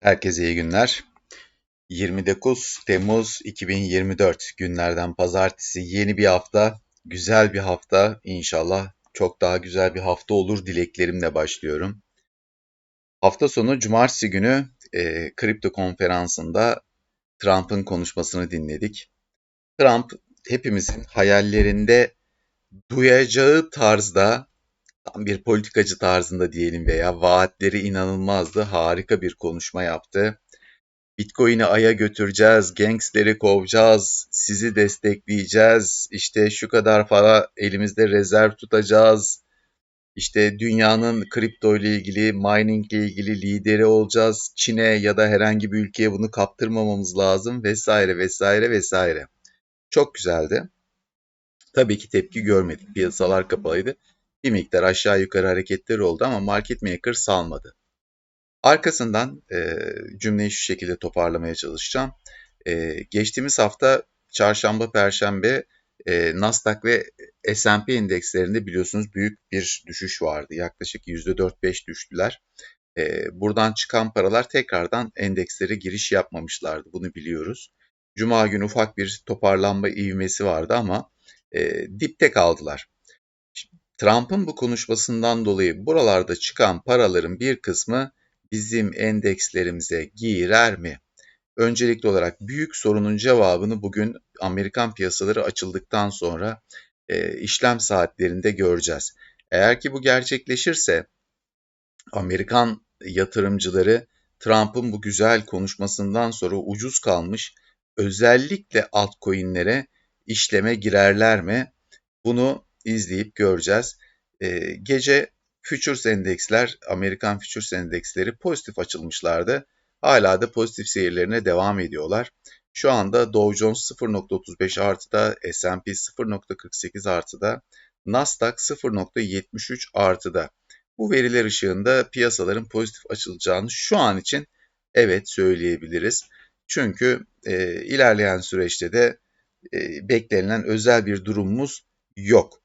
Herkese iyi günler. 29 Temmuz 2024 günlerden pazartesi yeni bir hafta, güzel bir hafta inşallah çok daha güzel bir hafta olur dileklerimle başlıyorum. Hafta sonu cumartesi günü e, kripto konferansında Trump'ın konuşmasını dinledik. Trump hepimizin hayallerinde duyacağı tarzda tam bir politikacı tarzında diyelim veya vaatleri inanılmazdı. Harika bir konuşma yaptı. Bitcoin'i aya götüreceğiz, gangstleri kovacağız, sizi destekleyeceğiz, işte şu kadar para elimizde rezerv tutacağız, işte dünyanın kripto ile ilgili, mining ile ilgili lideri olacağız, Çin'e ya da herhangi bir ülkeye bunu kaptırmamamız lazım vesaire vesaire vesaire. Çok güzeldi. Tabii ki tepki görmedik, piyasalar kapalıydı. Bir miktar aşağı yukarı hareketler oldu ama market maker salmadı. Arkasından e, cümleyi şu şekilde toparlamaya çalışacağım. E, geçtiğimiz hafta çarşamba, perşembe e, Nasdaq ve S&P endekslerinde biliyorsunuz büyük bir düşüş vardı. Yaklaşık %4-5 düştüler. E, buradan çıkan paralar tekrardan endekslere giriş yapmamışlardı. Bunu biliyoruz. Cuma günü ufak bir toparlanma ivmesi vardı ama e, dipte kaldılar. Trump'ın bu konuşmasından dolayı buralarda çıkan paraların bir kısmı bizim endekslerimize girer mi? Öncelikli olarak büyük sorunun cevabını bugün Amerikan piyasaları açıldıktan sonra e, işlem saatlerinde göreceğiz. Eğer ki bu gerçekleşirse Amerikan yatırımcıları Trump'ın bu güzel konuşmasından sonra ucuz kalmış özellikle altcoin'lere işleme girerler mi? Bunu izleyip göreceğiz. E, gece Futures endeksler, Amerikan Futures endeksleri pozitif açılmışlardı. Hala da pozitif seyirlerine devam ediyorlar. Şu anda Dow Jones 0.35 artıda, S&P 0.48 artıda, Nasdaq 0.73 artıda. Bu veriler ışığında piyasaların pozitif açılacağını şu an için evet söyleyebiliriz. Çünkü e, ilerleyen süreçte de e, beklenilen özel bir durumumuz yok.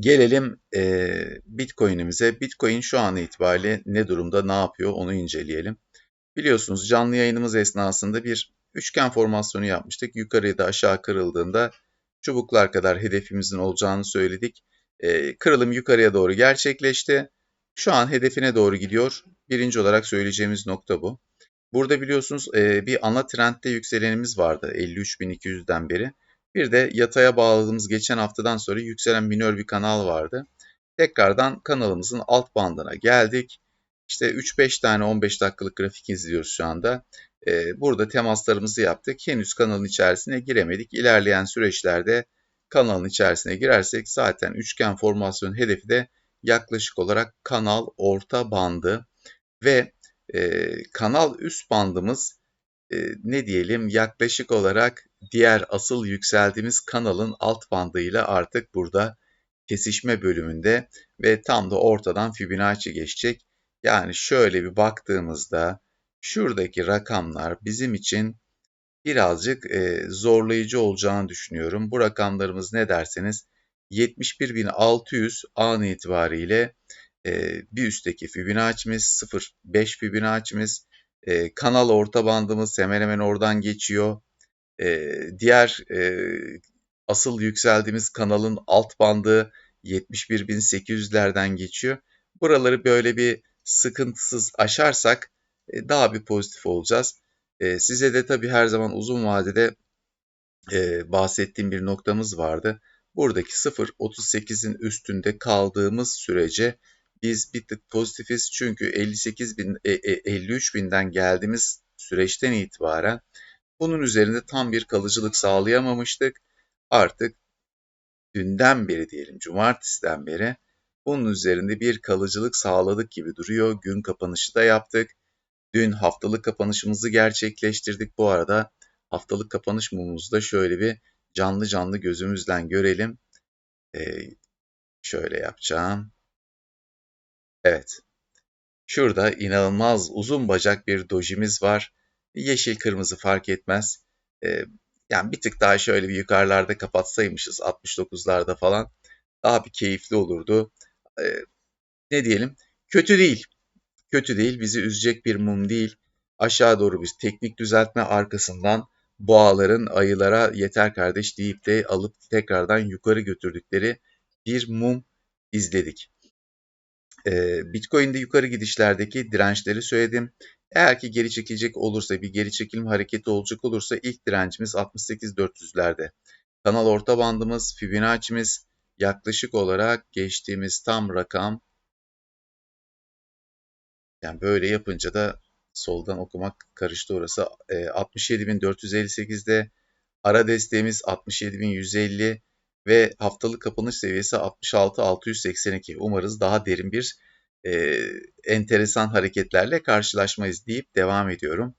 Gelelim e, Bitcoin'imize. Bitcoin şu an itibariyle ne durumda, ne yapıyor onu inceleyelim. Biliyorsunuz canlı yayınımız esnasında bir üçgen formasyonu yapmıştık. Yukarıya da aşağı kırıldığında çubuklar kadar hedefimizin olacağını söyledik. E, kırılım yukarıya doğru gerçekleşti. Şu an hedefine doğru gidiyor. Birinci olarak söyleyeceğimiz nokta bu. Burada biliyorsunuz e, bir ana trendde yükselenimiz vardı 53.200'den beri. Bir de yataya bağladığımız geçen haftadan sonra yükselen minör bir kanal vardı. Tekrardan kanalımızın alt bandına geldik. İşte 3-5 tane 15 dakikalık grafik izliyoruz şu anda. Ee, burada temaslarımızı yaptık. Henüz kanalın içerisine giremedik. İlerleyen süreçlerde kanalın içerisine girersek zaten üçgen formasyon hedefi de yaklaşık olarak kanal orta bandı ve e, kanal üst bandımız e, ne diyelim yaklaşık olarak diğer asıl yükseldiğimiz kanalın alt bandıyla artık burada kesişme bölümünde ve tam da ortadan Fibonacci geçecek. Yani şöyle bir baktığımızda şuradaki rakamlar bizim için birazcık e, zorlayıcı olacağını düşünüyorum. Bu rakamlarımız ne derseniz 71.600 an itibariyle e, bir üstteki Fibonacci'miz 0.5 Fibonacci'miz e, kanal orta bandımız hemen hemen oradan geçiyor. E, diğer e, asıl yükseldiğimiz kanalın alt bandı 71.800'lerden geçiyor. Buraları böyle bir sıkıntısız aşarsak e, daha bir pozitif olacağız. E, size de tabii her zaman uzun vadede e, bahsettiğim bir noktamız vardı. Buradaki 0.38'in üstünde kaldığımız sürece biz bir tık pozitifiz çünkü 58 bin, e, e, 53 binden geldiğimiz süreçten itibaren bunun üzerinde tam bir kalıcılık sağlayamamıştık. Artık dünden beri diyelim, cumartesiden beri bunun üzerinde bir kalıcılık sağladık gibi duruyor. Gün kapanışı da yaptık. Dün haftalık kapanışımızı gerçekleştirdik. Bu arada haftalık kapanış mumumuzu da şöyle bir canlı canlı gözümüzden görelim. Ee, şöyle yapacağım. Evet. Şurada inanılmaz uzun bacak bir dojimiz var. Yeşil kırmızı fark etmez. Ee, yani bir tık daha şöyle bir yukarılarda kapatsaymışız 69'larda falan daha bir keyifli olurdu. Ee, ne diyelim? Kötü değil. Kötü değil. Bizi üzecek bir mum değil. aşağı doğru bir teknik düzeltme arkasından boğaların ayılara yeter kardeş deyip de alıp tekrardan yukarı götürdükleri bir mum izledik. Bitcoin'de yukarı gidişlerdeki dirençleri söyledim. Eğer ki geri çekilecek olursa, bir geri çekilme hareketi olacak olursa ilk direncimiz 68.400'lerde. Kanal orta bandımız, Fibonacci'miz yaklaşık olarak geçtiğimiz tam rakam yani böyle yapınca da soldan okumak karıştı orası. E, 67.458'de ara desteğimiz 67.150 ve haftalık kapanış seviyesi 66.682. Umarız daha derin bir e, enteresan hareketlerle karşılaşmayız deyip devam ediyorum.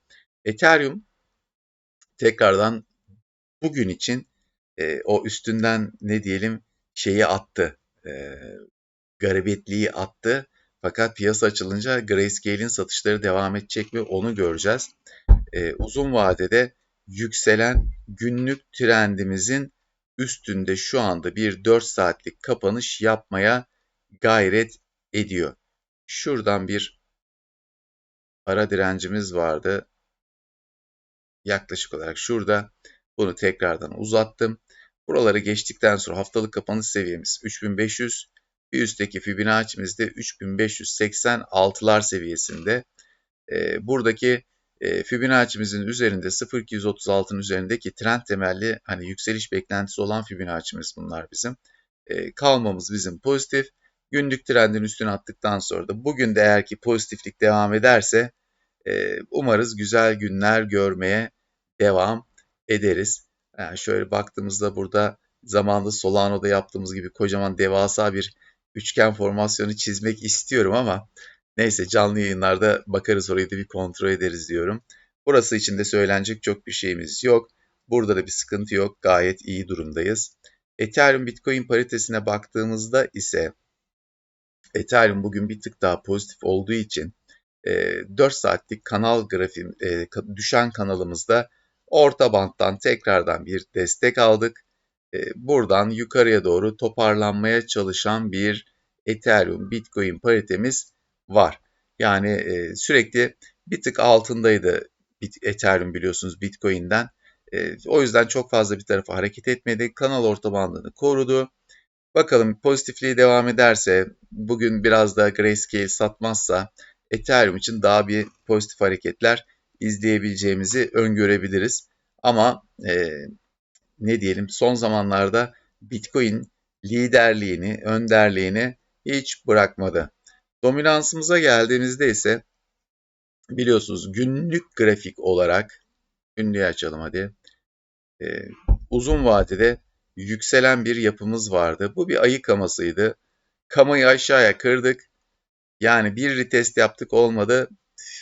Ethereum tekrardan bugün için e, o üstünden ne diyelim şeyi attı. E, garibetliği attı. Fakat piyasa açılınca Grayscale'in satışları devam edecek mi onu göreceğiz. E, uzun vadede yükselen günlük trendimizin üstünde şu anda bir 4 saatlik kapanış yapmaya gayret ediyor. Şuradan bir ara direncimiz vardı. Yaklaşık olarak şurada. Bunu tekrardan uzattım. Buraları geçtikten sonra haftalık kapanış seviyemiz 3500. Bir üstteki Fibonacci'miz de 3586'lar seviyesinde. E, buradaki e, Fibonacci'mizin üzerinde 0236'nın üzerindeki trend temelli hani yükseliş beklentisi olan Fibonacci'miz bunlar bizim. E, kalmamız bizim pozitif. Günlük trendin üstüne attıktan sonra da bugün de eğer ki pozitiflik devam ederse e, umarız güzel günler görmeye devam ederiz. Yani şöyle baktığımızda burada zamanında Solano'da yaptığımız gibi kocaman devasa bir üçgen formasyonu çizmek istiyorum ama neyse canlı yayınlarda bakarız orayı da bir kontrol ederiz diyorum. Burası için de söylenecek çok bir şeyimiz yok. Burada da bir sıkıntı yok. Gayet iyi durumdayız. Ethereum Bitcoin paritesine baktığımızda ise Ethereum bugün bir tık daha pozitif olduğu için 4 saatlik kanal grafiği düşen kanalımızda orta banttan tekrardan bir destek aldık. Buradan yukarıya doğru toparlanmaya çalışan bir Ethereum Bitcoin paritemiz var. Yani sürekli bir tık altındaydı Ethereum biliyorsunuz Bitcoin'den. O yüzden çok fazla bir tarafa hareket etmedi. Kanal orta bandını korudu. Bakalım pozitifliği devam ederse, bugün biraz da Grayscale satmazsa Ethereum için daha bir pozitif hareketler izleyebileceğimizi öngörebiliriz. Ama e, ne diyelim son zamanlarda Bitcoin liderliğini, önderliğini hiç bırakmadı. Dominansımıza geldiğimizde ise biliyorsunuz günlük grafik olarak günlüğü açalım hadi. Ee, uzun vadede yükselen bir yapımız vardı. Bu bir ayı kamasıydı. Kamayı aşağıya kırdık. Yani bir retest yaptık olmadı.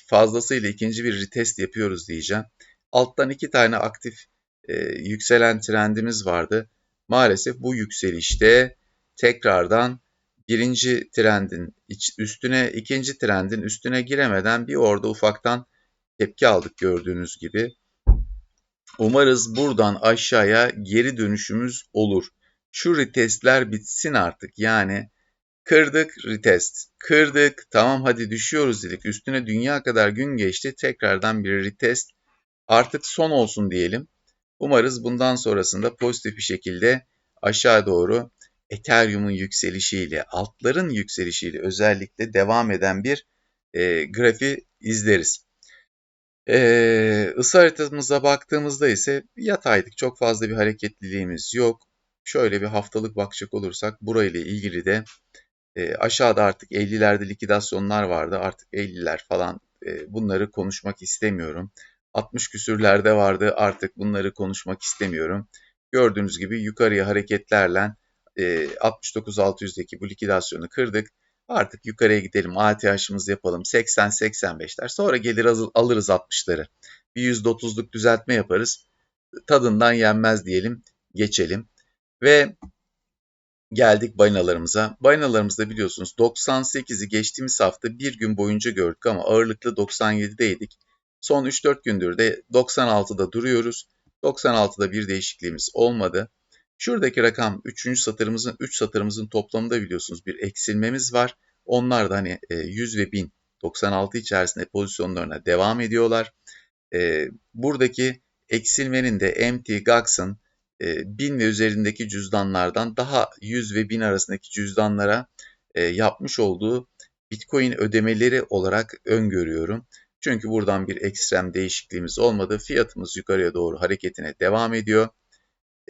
Fazlasıyla ikinci bir retest yapıyoruz diyeceğim. Alttan iki tane aktif e, yükselen trendimiz vardı. Maalesef bu yükselişte tekrardan birinci trendin üstüne, ikinci trendin üstüne giremeden bir orada ufaktan tepki aldık gördüğünüz gibi. Umarız buradan aşağıya geri dönüşümüz olur. Şu retestler bitsin artık. Yani kırdık retest, kırdık tamam hadi düşüyoruz dedik. Üstüne dünya kadar gün geçti. Tekrardan bir retest artık son olsun diyelim. Umarız bundan sonrasında pozitif bir şekilde aşağı doğru Ethereum'un yükselişiyle, altların yükselişiyle özellikle devam eden bir e, grafi izleriz. Ee, ısı haritamıza baktığımızda ise yataydık. Çok fazla bir hareketliliğimiz yok. Şöyle bir haftalık bakacak olursak burayla ilgili de e, aşağıda artık 50'lerde likidasyonlar vardı. Artık 50'ler falan e, bunları konuşmak istemiyorum. 60 küsürlerde vardı artık bunları konuşmak istemiyorum. Gördüğünüz gibi yukarıya hareketlerle e, 69-600'deki bu likidasyonu kırdık. Artık yukarıya gidelim ATH'ımızı yapalım 80-85'ler sonra gelir alırız 60'ları. Bir %30'luk düzeltme yaparız. Tadından yenmez diyelim geçelim. Ve geldik balinalarımıza. Balinalarımızda biliyorsunuz 98'i geçtiğimiz hafta bir gün boyunca gördük ama ağırlıklı 97'deydik. Son 3-4 gündür de 96'da duruyoruz. 96'da bir değişikliğimiz olmadı. Şuradaki rakam 3. satırımızın 3 satırımızın toplamında biliyorsunuz bir eksilmemiz var. Onlar da hani 100 e, ve 1000 96 içerisinde pozisyonlarına devam ediyorlar. E, buradaki eksilmenin de MT Gox'ın e, 1000 ve üzerindeki cüzdanlardan daha 100 ve 1000 arasındaki cüzdanlara e, yapmış olduğu Bitcoin ödemeleri olarak öngörüyorum. Çünkü buradan bir ekstrem değişikliğimiz olmadı. Fiyatımız yukarıya doğru hareketine devam ediyor.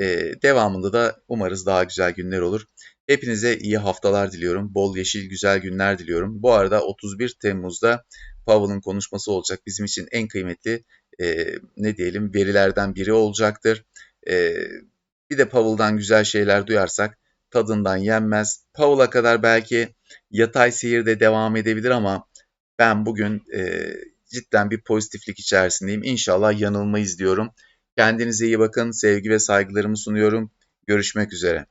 Ee, devamında da umarız daha güzel günler olur. Hepinize iyi haftalar diliyorum. Bol yeşil güzel günler diliyorum. Bu arada 31 Temmuz'da Powell'ın konuşması olacak. Bizim için en kıymetli e, ne diyelim verilerden biri olacaktır. E, bir de Powell'dan güzel şeyler duyarsak tadından yenmez. Powell'a kadar belki yatay seyir de devam edebilir ama ben bugün e, cidden bir pozitiflik içerisindeyim. İnşallah yanılmayız diyorum. Kendinize iyi bakın. Sevgi ve saygılarımı sunuyorum. Görüşmek üzere.